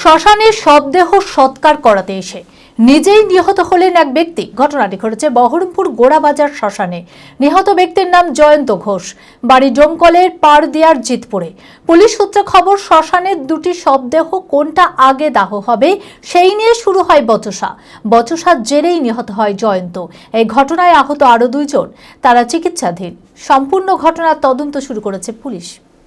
শ্মশানে শবদেহ সৎকার করাতে এসে নিজেই নিহত হলেন এক ব্যক্তি। ঘটনাটি ঘটেছে বহরমপুর গোড়াবাজার শ্মশানে। নিহত ব্যক্তির নাম জয়ন্ত ঘোষ। বাড়ি ডোমকলের পারদিয়ার জিতপুরে। পুলিশ সূত্রে খবর, শ্মশানের দুটি শবদেহ কোনটা আগে দাহ হবে সেই নিয়ে শুরু হয় বচসা। বচসার জেরেই নিহত হয় জয়ন্ত। এই ঘটনায় আহত আরও দুইজন। তারা চিকিৎসাধীন। সম্পূর্ণ ঘটনার তদন্ত শুরু করেছে পুলিশ।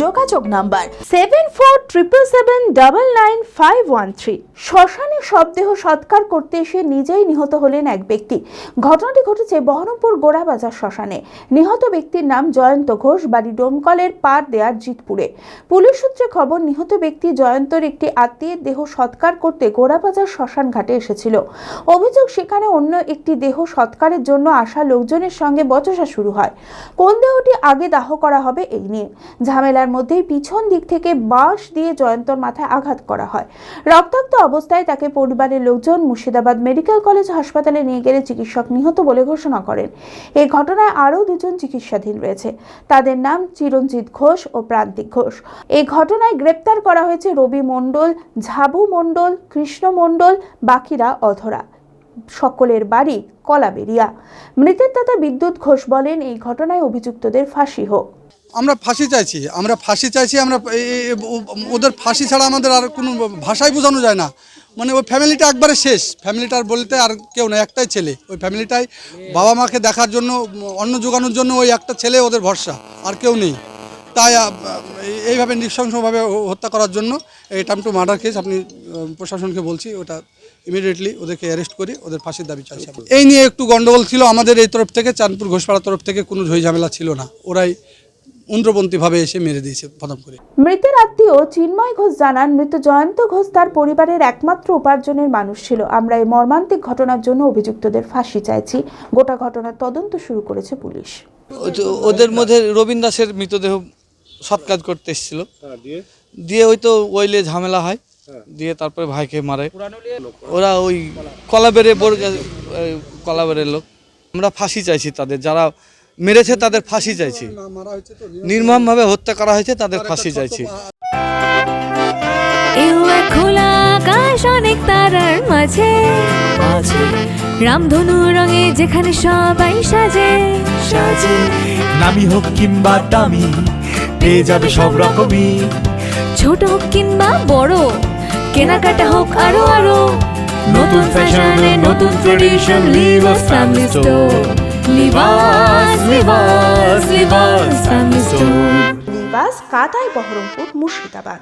যোগাযোগ number seven four triple seven double nine five one three শ্মশানে শবদেহ সৎকার করতে এসে নিজেই নিহত হলেন এক ব্যক্তি। ঘটনাটি ঘটেছে বহরমপুর গোড়াবাজার শ্মশানে। নিহত ব্যক্তির নাম জয়ন্ত ঘোষ, বাড়ি ডোমকলের পার দেয়ার জিতপুরে। পুলিশ সূত্রে খবর, নিহত ব্যক্তি জয়ন্তর একটি আত্মীয়ের দেহ সৎকার করতে গোড়াবাজার শ্মশান ঘাটে এসেছিল। অভিযোগ, সেখানে অন্য একটি দেহ সৎকারের জন্য আসা লোকজনের সঙ্গে বচসা শুরু হয়। কোন দেহটি আগে দাহ করা হবে এই নিয়ে ঝামেলার মধ্যেই পিছন দিক থেকে বাঁশ দিয়ে জয়ন্তর মাথায় আঘাত করা হয়। রক্তাক্ত অবস্থায় তাকে পরিবারের লোকজন মুর্শিদাবাদ মেডিকেল কলেজ হাসপাতালে নিয়ে গেলে চিকিৎসক নিহত বলে ঘোষণা করেন। এই ঘটনায় আরও দুজন চিকিৎসাধীন রয়েছে। তাদের নাম চিরঞ্জিত ঘোষ ও প্রান্তিক ঘোষ। এই ঘটনায় গ্রেপ্তার করা হয়েছে রবি মণ্ডল, ঝাবু মণ্ডল, কৃষ্ণ মণ্ডল, বাকিরা অধরা। সকলের বাড়ি কলাবেরিয়া। মৃতের দাতা বিদ্যুৎ ঘোষ বলেন, এই ঘটনায় অভিযুক্তদের ফাঁসি হোক। আমরা ফাঁসি চাইছি, আমরা ফাঁসি চাইছি, আমরা ওদের ফাঁসি ছাড়া আমাদের আর কোনো ভাষায় বোঝানো যায় না। মানে ওই ফ্যামিলিটা একবারে শেষ। ফ্যামিলিটার বলতে আর কেউ না, একটাই ছেলে। ওই ফ্যামিলিটাই বাবা মাকে দেখার জন্য, অন্ন যোগানোর জন্য ওই একটা ছেলে ওদের ভরসা, আর কেউ নেই। তাই এই- এইভাবে নৃশংসভাবে হত্যা করার জন্য এই টাইম টু মার্ডার কেস আপনি প্রশাসনকে বলছি, ওটা ইমিডিয়েটলি ওদেরকে অ্যারেস্ট করে, ওদের ফাঁসির দাবি চাইছি এই নিয়ে একটু গন্ডগোল ছিল আমাদের এই তরফ থেকে, চাঁদপুর ঘোষপাড়ার তরফ থেকে, কোনো ঝই ঝামেলা ছিল না। ওরাই উন্দ্রপন্থীভাবে এসে মেরে দিয়েছে প্রথম করে। মৃতের আত্মীয় চিন্ময় ঘোষ জানান মৃত জয়ন্ত ঘোষ তার পরিবারের একমাত্র উপার্জনের মানুষ ছিল। আমরা এই মর্মান্তিক ঘটনার জন্য অভিযুক্তদের ফাঁসি চাইছি। গোটা ঘটনার তদন্ত শুরু করেছে পুলিশ। ওদের মধ্যে রবীন দাসের মৃতদেহ সৎকাজ করতে এসেছিল। দিয়ে? ওই তো ওইলে ঝামেলা হয়। দিয়ে তারপরে ভাইকে মারে। ওরা ওই কলাবেরে বড় কলাবেরের লোক। আমরা ফাঁসি চাইছি তাদের। যারা মেরেছে তাদের ফাঁসি চাইছি। নির্মমভাবে হত্যা করা হয়েছে তাদের ফাঁসি চাইছি। খোলা আকাশ অনেক তারার মাঝে। রামধনু রঙে যেখানে সবাই সাজে। সাজে নামি হোক কিংবা দামি পেয়ে যাবে সব রকমই। ছোট হোক কিংবা বড় কেনাকাটা হোক আরও আরও। নতুন ফ্যাশনে নতুন tradition Libas family store Libas Libas Libas নিবাস কাতাই বহরমপুর মুর্শিদাবাদ।